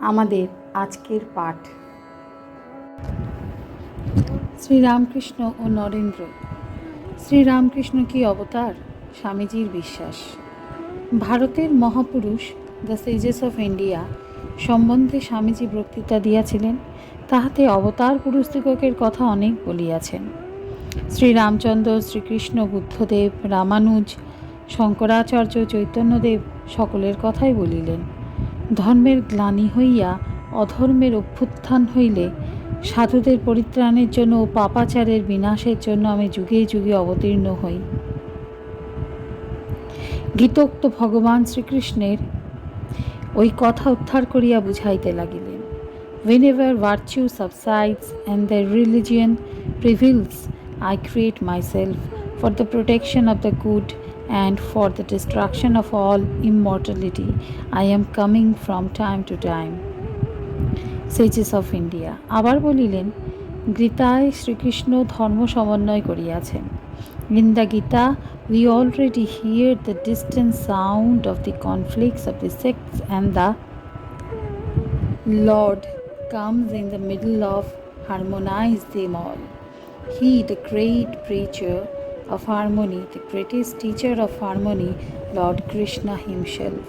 আমাদের আজকের পাঠ। শ্রীরামকৃষ্ণ ও নরেন্দ্র, শ্রীরামকৃষ্ণ কি অবতার? স্বামীজির বিশ্বাস। ভারতের মহাপুরুষ, দ্য সেজেস অফ ইন্ডিয়া, সম্বন্ধে স্বামীজি বক্তৃতা দিয়াছিলেন, তাহাতে অবতার পুরুষদিগকের কথা অনেক বলিয়াছেন। শ্রীরামচন্দ্র, শ্রীকৃষ্ণ, বুদ্ধদেব, রামানুজ, শঙ্করাচার্য, চৈতন্যদেব সকলের কথাই বলিলেন। ধর্মের গ্লানি হইয়া অধর্মের অভ্যুত্থান হইলে সাধুদের পরিত্রাণের জন্য ও পাপাচারের বিনাশের জন্য আমি যুগে যুগে অবতীর্ণ হই। গীতোক্ত ভগবান শ্রীকৃষ্ণের ওই কথা উদ্ধার করিয়া বুঝাইতে লাগিলেন। Whenever virtue subsides and the religion prevails, I create myself for the protection of the good and for the destruction of all immortality. I am coming from time to time. Sages of India আবার বলিলেন গীতায় শ্রীকৃষ্ণ ধর্ম সমন্বয় করিয়াছেন in the Gita we already hear the distance sound of the conflicts of the sects and the Lord comes in the middle of harmonize them all. He, the great preacher of harmony, the greatest teacher of harmony, Lord Krishna himself.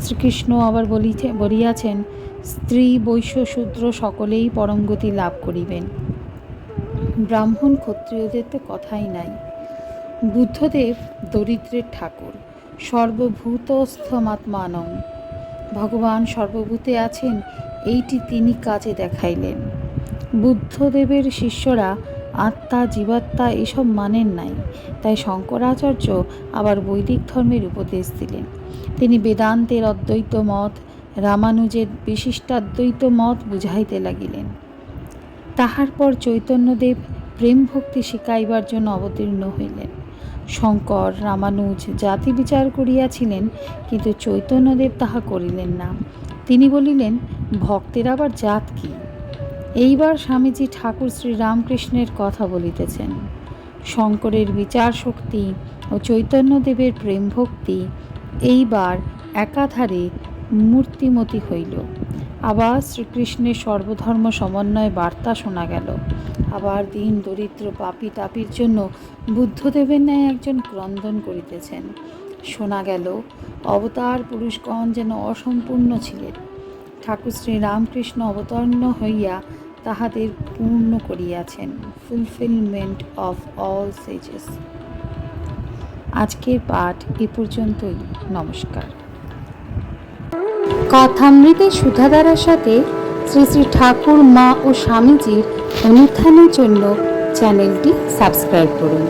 Shrikrishna আবার বলিতে বলিয়াছেন স্ত্রী বৈশ্য শূদ্র সকলেই পরমগতি লাভ করিবেন। ব্রাহ্মণ ক্ষত্রিয়দের তো কথাই নাই। বুদ্ধদেব দরিদ্রের ঠাকুর সর্বভূতস্থমাত্মানং। ভগবান সর্বভূতে আছেন এইটি তিনি কাজে দেখাইলেন। বুদ্ধদেবের শিষ্যরা আত্মা, জীবাত্মা এসব মানেন নাই। তাই শঙ্করাচার্য আবার বৈদিক ধর্মের উপদেশ দিলেন। তিনি বেদান্তের অদ্বৈত মত, রামানুজের বিশিষ্টাদ্বৈত মত বুঝাইতে লাগিলেন। তাহার পর চৈতন্যদেব প্রেম ভক্তি শিখাইবার জন্য অবতীর্ণ হইলেন। শঙ্কর, রামানুজ জাতি বিচার করিয়াছিলেন, কিন্তু চৈতন্যদেব তাহা করিলেন না। তিনি বলিলেন, ভক্তের আবার জাত কি? এইবার স্বামীজি ঠাকুর শ্রী রামকৃষ্ণের কথা বলিতেছেন। শঙ্করের বিচার শক্তি ও চৈতন্যদেবের প্রেম ভক্তি এইবার একাধারে মূর্তিমতি হইল। আবার শ্রীকৃষ্ণের সর্বধর্ম সমন্বয় বার্তা শোনা গেল। আবার দিন দরিদ্র পাপি তাপির জন্য বুদ্ধদেবের ন্যায় একজন ক্রন্দন করিতেছেন। শোনা গেল, অবতার পুরুষগণ যেন অসম্পূর্ণ ছিলেন। ঠাকুর শ্রী রামকৃষ্ণ অবতর্ণ হইয়া তাহাদের পূর্ণ করিয়াছেন। ফুলফিলমেন্ট অফ অল সেজেস আজকের পাঠ এ পর্যন্তই। নমস্কার। কথামৃতে সুধাধারার সাথে শ্রী শ্রী ঠাকুর, মা ও স্বামীজির অনুষ্ঠানের জন্য চ্যানেলটি সাবস্ক্রাইব করুন।